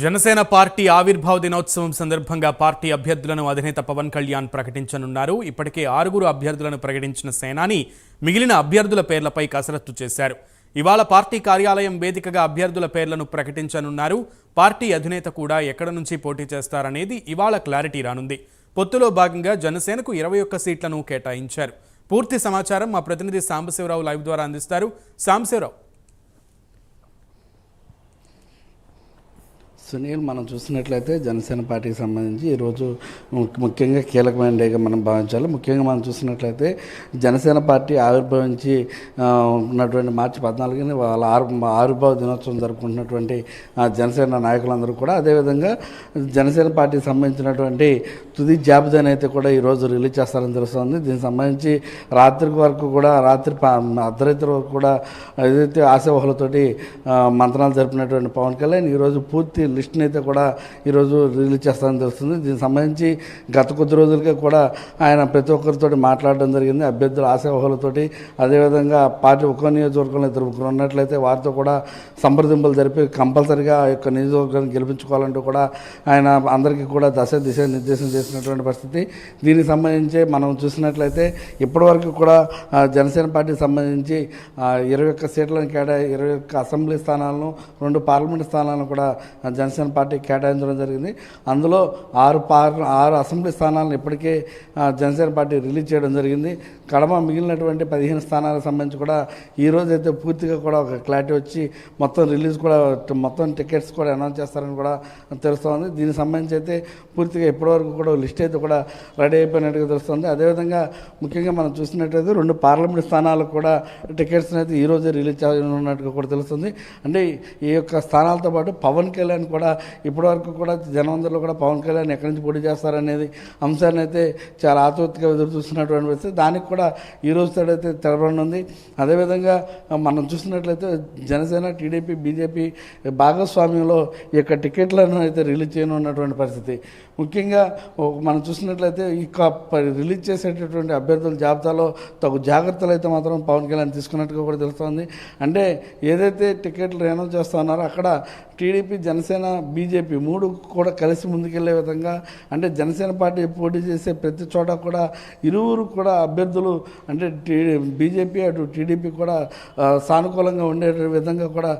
Janasena party ఆవిర్భావ దినోత్సవం సందర్భంగా పార్టీ అభ్యర్థులను అధినేత పవన్ కళ్యాణ్ ప్రకటించనున్నారు. ఇప్పటికే ఆరుగురు అభ్యర్థులను ప్రకటించిన సేనాని మిగిలిన అభ్యర్థుల పేర్లపై కసరత్తు చేశారు. ఇవాళ పార్టీ కార్యాలయం వేదికగా అభ్యర్థుల పేర్లను ప్రకటించనున్నారు. పార్టీ అధినేత కూడా ఎక్కడ నుంచి పోటీ చేస్తారనేది ఇవాళ క్లారిటీ రానుంది. పొత్తులో భాగంగా జనసేనకు ఇరవై ఒక్క సీట్లను కేటాయించారు. పూర్తి సమాచారం మా ప్రతినిధి సాంబశివరావు లైవ్ ద్వారా అందిస్తారు. సాంబశివరావు. సునీల్ మనం చూసినట్లయితే జనసేన పార్టీకి సంబంధించి ఈరోజు ముఖ్యంగా కీలకమైన డేగా మనం భావించాలి. ముఖ్యంగా మనం చూసినట్లయితే జనసేన పార్టీ ఆవిర్భవించి ఉన్నటువంటి మార్చి పద్నాలుగుని వాళ్ళ ఆరు ఆవిర్భావ దినోత్సవం జరుపుకుంటున్నటువంటి జనసేన నాయకులందరూ కూడా అదేవిధంగా జనసేన పార్టీకి సంబంధించినటువంటి తుది జాబితాని అయితే కూడా ఈరోజు రిలీజ్ చేస్తారని తెలుస్తుంది. దీనికి సంబంధించి రాత్రి వరకు కూడా రాత్రి అర్ధరాత్రి వరకు కూడా ఏదైతే ఆశావహులతోటి మంత్రాలు జరిపినటువంటి పవన్ కళ్యాణ్ ఈరోజు పూర్తి లిస్ట్ని అయితే కూడా ఈరోజు రిలీజ్ చేస్తారని తెలుస్తుంది. దీనికి సంబంధించి గత కొద్ది రోజులుగా కూడా ఆయన ప్రతి ఒక్కరితో మాట్లాడడం జరిగింది. అభ్యర్థుల ఆశావహులతోటి. అదేవిధంగా పార్టీ ఒక్కో నియోజకవర్గంలో ఇద్దరు ముగ్గురు ఉన్నట్లయితే వారితో కూడా సంప్రదింపులు జరిపి కంపల్సరిగా ఆ యొక్క నియోజకవర్గాన్ని గెలిపించుకోవాలంటూ కూడా ఆయన అందరికీ కూడా దశ దిశ నిర్దేశం చేసినటువంటి పరిస్థితి. దీనికి సంబంధించి మనం చూసినట్లయితే ఇప్పటివరకు కూడా జనసేన పార్టీకి సంబంధించి ఇరవై ఒక్క సీట్లను కేటా ఇరవై ఒక్క అసెంబ్లీ స్థానాలను రెండు పార్లమెంట్ స్థానాలను కూడా జనసేన పార్టీ కేటాయించడం జరిగింది. అందులో ఆరు పార్ ఆరు అసెంబ్లీ స్థానాలను ఇప్పటికే జనసేన పార్టీ రిలీజ్ చేయడం జరిగింది. కడమ మిగిలినటువంటి పదిహేను స్థానాలకు సంబంధించి కూడా ఈ రోజు అయితే పూర్తిగా కూడా ఒక క్లారిటీ వచ్చి మొత్తం రిలీజ్ కూడా మొత్తం టికెట్స్ కూడా అనౌన్స్ చేస్తారని కూడా తెలుస్తోంది. దీనికి సంబంధించి అయితే పూర్తిగా ఇప్పటివరకు కూడా లిస్ట్ అయితే కూడా రెడీ అయిపోయినట్టుగా తెలుస్తుంది. అదేవిధంగా ముఖ్యంగా మనం చూసినట్టయితే రెండు పార్లమెంట్ స్థానాలకు కూడా టికెట్స్ అయితే ఈ రోజే రిలీజ్ చేయనున్నట్టుగా కూడా తెలుస్తుంది. అంటే ఈ యొక్క స్థానాలతో పాటు పవన్ కళ్యాణ్ కూడా ఇప్పటివరకు కూడా జనవందరిలో కూడా పవన్ కళ్యాణ్ ఎక్కడి నుంచి పోటీ చేస్తారనేది అంశాన్ని అయితే చాలా ఆతృతగా ఎదురు చూస్తున్నటువంటి పరిస్థితి. దానికి కూడా ఈ రోజు తెలబడి తెలపనుంది అదేవిధంగా మనం చూసినట్లయితే జనసేన టీడీపీ బీజేపీ భాగస్వామ్యంలో ఈ యొక్క టికెట్లను అయితే రిలీజ్ చేయనున్నటువంటి పరిస్థితి. ముఖ్యంగా మనం చూసినట్లయితే ఈ రిలీజ్ చేసేటటువంటి అభ్యర్థుల జాబితాలో తగు జాగ్రత్తలు అయితే మాత్రం పవన్ కళ్యాణ్ తీసుకున్నట్టుగా కూడా తెలుస్తోంది. అంటే ఏదైతే టికెట్లు అనౌన్స్ చేస్తా ఉన్నారో అక్కడ టీడీపీ జనసేన బీజేపీ మూడు కూడా కలిసి ముందుకెళ్ళే విధంగా అంటే జనసేన పార్టీ పోటీ చేసే ప్రతి చోట కూడా ఇరువురు కూడా అభ్యర్థులు అంటే బీజేపీ అటు టీడీపీ కూడా సానుకూలంగా ఉండే విధంగా కూడా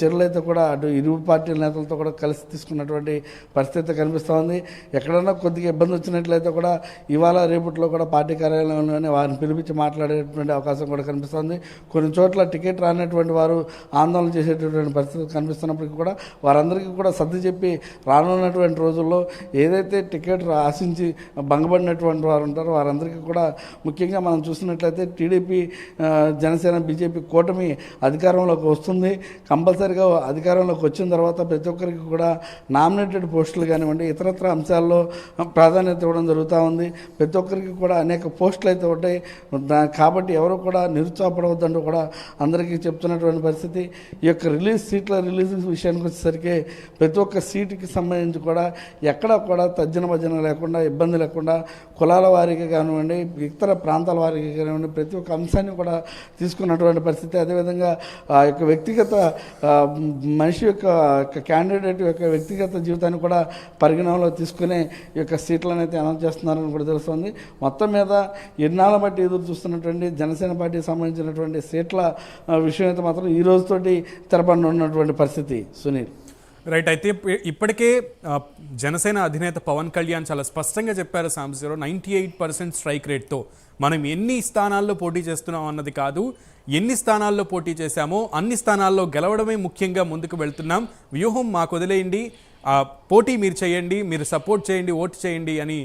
చర్యలైతే చర్యలు కూడా అటు ఇరు పార్టీల నేతలతో కూడా కలిసి తీసుకున్నటువంటి పరిస్థితి కనిపిస్తోంది. ఎక్కడన్నా కొద్దిగా ఇబ్బంది వచ్చినట్లయితే కూడా ఇవాళ రేపట్లో కూడా పార్టీ కార్యాలయంలోనే వారిని పిలిపించి మాట్లాడేటువంటి అవకాశం కూడా కనిపిస్తోంది. కొన్ని చోట్ల టికెట్ రానటువంటి వారు ఆందోళన చేసేటటువంటి పరిస్థితి కనిపిస్తున్నప్పటికీ కూడా వారందరికీ కూడా సర్ది చెప్పి రానున్నటువంటి రోజుల్లో ఏదైతే టికెట్ ఆశించి భంగపడినటువంటి వారు ఉంటారో వారందరికీ కూడా ముఖ్యంగా మనం చూసినట్లయితే టీడీపీ జనసేన బీజేపీ కూటమి అధికారంలోకి వస్తుంది. కంపల్సరిగా అధికారంలోకి వచ్చిన తర్వాత ప్రతి ఒక్కరికి కూడా నామినేటెడ్ పోస్టులు కానివ్వండి ఇతరత్ర అంశాల్లో ప్రాధాన్యత ఇవ్వడం జరుగుతూ ఉంది. ప్రతి ఒక్కరికి కూడా అనేక పోస్టులు అయితే ఉంటాయి. కాబట్టి ఎవరు కూడా నిరుత్సాహపడవద్దంటూ కూడా అందరికీ చెప్తున్నటువంటి పరిస్థితి. ఈ యొక్క రిలీజ్ సీట్ల రిలీజ్ విషయానికి వచ్చేసరికి ప్రతి ఒక్క సీటుకి సంబంధించి కూడా ఎక్కడ కూడా తజ్జన భజన లేకుండా ఇబ్బంది లేకుండా కులాల వారికి కానివ్వండి ఇతర ప్రాంతాల వారికి కానివ్వండి ప్రతి ఒక్క అంశాన్ని కూడా తీసుకున్నటువంటి పరిస్థితి. అదేవిధంగా ఆ యొక్క వ్యక్తిగత మనిషి యొక్క క్యాండిడేట్ యొక్క వ్యక్తిగత జీవితాన్ని కూడా పరిగణనలో తీసుకునే ఈ యొక్క సీట్లను అయితే అనౌన్స్ చేస్తున్నారని కూడా తెలుస్తుంది. మొత్తం మీద ఎన్నాళ్ళ బట్టి ఎదురు చూస్తున్నటువంటి జనసేన పార్టీకి సంబంధించినటువంటి సీట్ల విషయం అయితే మాత్రం ఈ రోజుతోటి తెరపడినటువంటి పరిస్థితి. సునీల్. రైట్ అయితే ఇప్పటికే జనసేన అధినేత పవన్ కళ్యాణ్ చాలా స్పష్టంగా చెప్పారు Sambasivarao ninety eight percent strike రేట్తో మనం ఎన్ని స్థానాల్లో పోటీ చేస్తున్నాం అన్నది కాదు ఎన్ని స్థానాల్లో పోటీ చేశామో అన్ని స్థానాల్లో గెలవడమే ముఖ్యంగా ముందుకు వెళ్తున్నాం. వ్యూహం మాకు వదిలేయండి. పోటీ మీరు చేయండి మీరు సపోర్ట్ చేయండి ఓటు చేయండి అని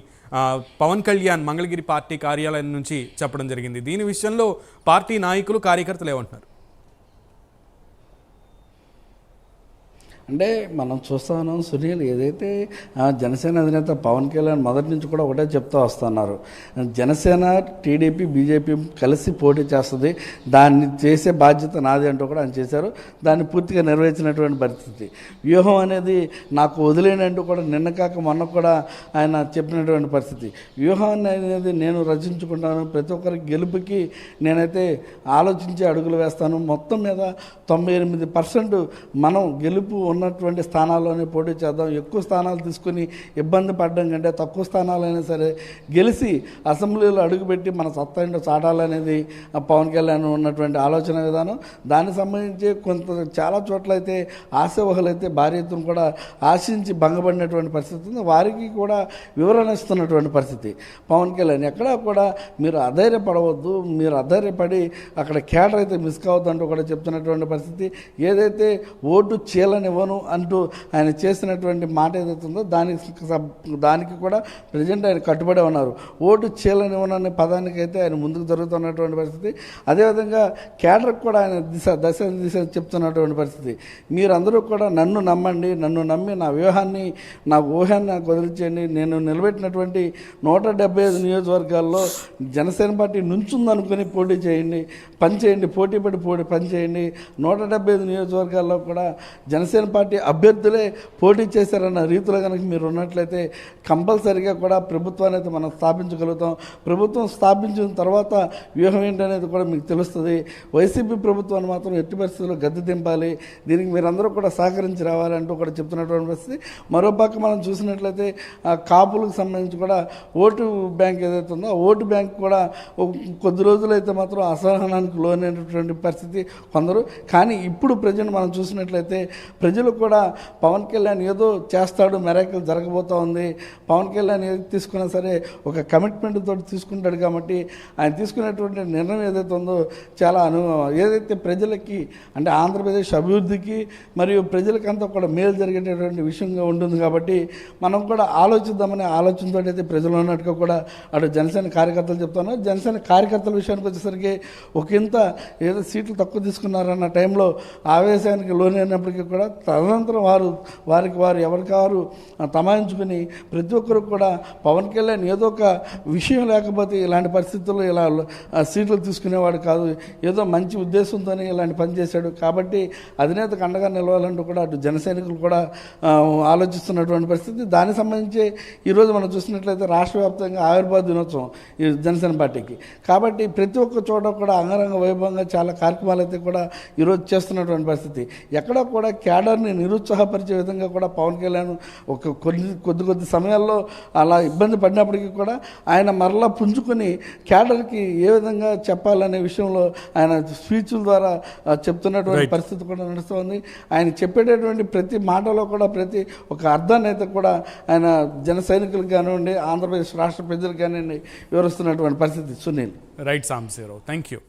పవన్ కళ్యాణ్ మంగళగిరి పార్టీ కార్యాలయం నుంచి చెప్పడం జరిగింది. దీని విషయంలో పార్టీ నాయకులు కార్యకర్తలు ఏమంటున్నారు? అంటే మనం చూస్తా ఉన్నాం సునీల్ ఏదైతే ఆ, జనసేన అధినేత పవన్ కళ్యాణ్ మొదటి నుంచి కూడా ఒకటే చెప్తూ వస్తున్నారు. జనసేన టీడీపీ బీజేపీ కలిసి పోటీ చేస్తుంది. దాన్ని చేసే బాధ్యత నాది అంటూ కూడా ఆయన చేశారు. దాన్ని పూర్తిగా నెరవేర్చినటువంటి పరిస్థితి. వ్యూహం అనేది నాకు వదిలేనంటూ కూడా నిన్న కాక మొన్న కూడా ఆయన చెప్పినటువంటి పరిస్థితి. వ్యూహం అనేది నేను రచించుకుంటాను. ప్రతి ఒక్కరి గెలుపుకి నేనైతే ఆలోచించి అడుగులు వేస్తాను. మొత్తం మీద తొంభై ఎనిమిది పర్సెంట్ మనం గెలుపు ఉన్నటువంటి స్థానాల్లోనే పోటీ చేద్దాం. ఎక్కువ స్థానాలు తీసుకుని ఇబ్బంది పడడం కంటే తక్కువ స్థానాలైనా సరే గెలిచి అసెంబ్లీలో అడుగుపెట్టి మన సత్తా ఏంటో చాటాలనేది ఆ పవన్ కళ్యాణ్ ఉన్నటువంటి ఆలోచన విధానం. దానికి సంబంధించి కొంత చాలా చోట్ల అయితే ఆశావహులు అయితే భారీ ఎత్తున కూడా ఆశించి భంగపడినటువంటి పరిస్థితి ఉంది. వారికి కూడా వివరణ ఇస్తున్నటువంటి పరిస్థితి. పవన్ కళ్యాణ్ ఎక్కడా కూడా మీరు అధైర్యపడవద్దు మీరు అధైర్యపడి అక్కడ కేటర్ అయితే మిస్ కావద్దు అంటూ కూడా చెప్తున్నటువంటి పరిస్థితి. ఏదైతే ఓటు ఇవ్వను అంటూ ఆయన చేసినటువంటి మాట ఏదైతే ఉందో దానికి సబ్- దానికి కూడా ప్రజెంట్ ఆయన కట్టుబడి ఉన్నారు. ఓటు చీలనివ్వననే అనే పదానికి అయితే ఆయన ముందుకు జరుగుతున్నటువంటి పరిస్థితి. అదేవిధంగా కేటర్కి కూడా ఆయన దిశ దశ దిశ చెప్తున్నటువంటి పరిస్థితి. మీరందరూ కూడా నన్ను నమ్మండి నన్ను నమ్మి నా వ్యూహాన్ని నా ఊహాన్ని నాకు వదిలించండి. నేను నిలబెట్టినటువంటి నూట డెబ్బై ఐదు నియోజకవర్గాల్లో జనసేన పార్టీ నుంచుందనుకుని పోటీ చేయండి పని చేయండి పోటీ పడి పోటీ పని చేయండి. నూట డెబ్బై ఐదు నియోజకవర్గాల్లో కూడా జనసేన పార్టీ అభ్యర్థులే పోటీ చేశారన్న రీతిలో కనుక మీరు ఉన్నట్లయితే కంపల్సరిగా కూడా ప్రభుత్వాన్ని అయితే మనం స్థాపించగలుగుతాం. ప్రభుత్వం స్థాపించిన తర్వాత వ్యూహం ఏంటనేది కూడా మీకు తెలుస్తుంది. వైసీపీ ప్రభుత్వాన్ని మాత్రం ఎట్టి పరిస్థితుల్లో గద్దె దింపాలి. దీనికి మీరందరూ కూడా సహకరించి రావాలంటూ కూడా చెప్తున్నటువంటి పరిస్థితి. మరోపక్క మనం చూసినట్లయితే ఆ కాపులకు సంబంధించి కూడా ఓటు బ్యాంక్ ఏదైతే ఉందో ఓటు బ్యాంక్ కూడా కొద్ది రోజులైతే మాత్రం అసహనానికి లోనైనటువంటి పరిస్థితి కొందరు. కానీ ఇప్పుడు ప్రజలు మనం చూసినట్లయితే ప్రజలు కూడా పవన్ కళ్యాణ్ ఏదో చేస్తాడు మెరాకిల్ జరగబోతా ఉంది. పవన్ కళ్యాణ్ ఏది తీసుకున్నా సరే ఒక కమిట్మెంట్ తోటి తీసుకుంటాడు కాబట్టి ఆయన తీసుకునేటువంటి నిర్ణయం ఏదైతే ఉందో చాలా అను ఏదైతే ప్రజలకి అంటే ఆంధ్రప్రదేశ్ అభివృద్ధికి మరియు ప్రజలకంతా కూడా మేలు జరిగేటటువంటి విషయంగా ఉంటుంది కాబట్టి మనం కూడా ఆలోచిద్దామనే ఆలోచనతో అయితే ప్రజలు ఉన్నట్టుగా కూడా అటు జనసేన కార్యకర్తలు చెప్తున్నారు. జనసేన కార్యకర్తల విషయానికి వచ్చేసరికి ఒకంత ఏదో సీట్లు తక్కువ తీసుకున్నారన్న టైంలో ఆవేశానికి లోనైనప్పటికీ కూడా తదనంతరం వారు వారికి వారు ఎవరికి వారు తమాయించుకుని ప్రతి ఒక్కరు కూడా పవన్ కళ్యాణ్ ఏదో ఒక విషయం లేకపోతే ఇలాంటి పరిస్థితుల్లో ఇలా సీట్లు తీసుకునేవాడు కాదు. ఏదో మంచి ఉద్దేశంతోనే ఇలాంటి పని చేశాడు. కాబట్టి అధినేతకు అండగా నిలవాలంటూ కూడా అటు జన సైనికులు కూడా ఆలోచిస్తున్నటువంటి పరిస్థితి. దానికి సంబంధించి ఈరోజు మనం చూసినట్లయితే రాష్ట్ర వ్యాప్తంగా ఆవిర్భావ దినోత్సవం ఈ జనసేన పార్టీకి. కాబట్టి ప్రతి ఒక్క చోట కూడా అంగరంగ వైభవంగా చాలా కార్యక్రమాలు అయితే కూడా ఈరోజు చేస్తున్నటువంటి పరిస్థితి. ఎక్కడ కూడా క్యాడర్ని నిరుత్సాహపరిచే విధంగా కూడా పవన్ కళ్యాణ్ ఒక కొన్ని కొద్ది కొద్ది సమయాల్లో అలా ఇబ్బంది పడినప్పటికీ కూడా ఆయన మరలా పుంజుకొని క్యాడర్కి ఏ విధంగా చెప్పాలనే విషయంలో ఆయన స్పీచ్ల ద్వారా చెప్తున్నటువంటి. పరిస్థితి కూడా నడుస్తుంది. ఆయన చెప్పేటటువంటి ప్రతి మాటలో కూడా ప్రతి ఒక అర్థాన్ని అయితే కూడా ఆయన జన సైనికులకు కానివ్వండి ఆంధ్రప్రదేశ్ రాష్ట్ర ప్రజలకు కానివ్వండి వివరిస్తున్నటువంటి పరిస్థితి. Sunil. Right Sambasivarao thank you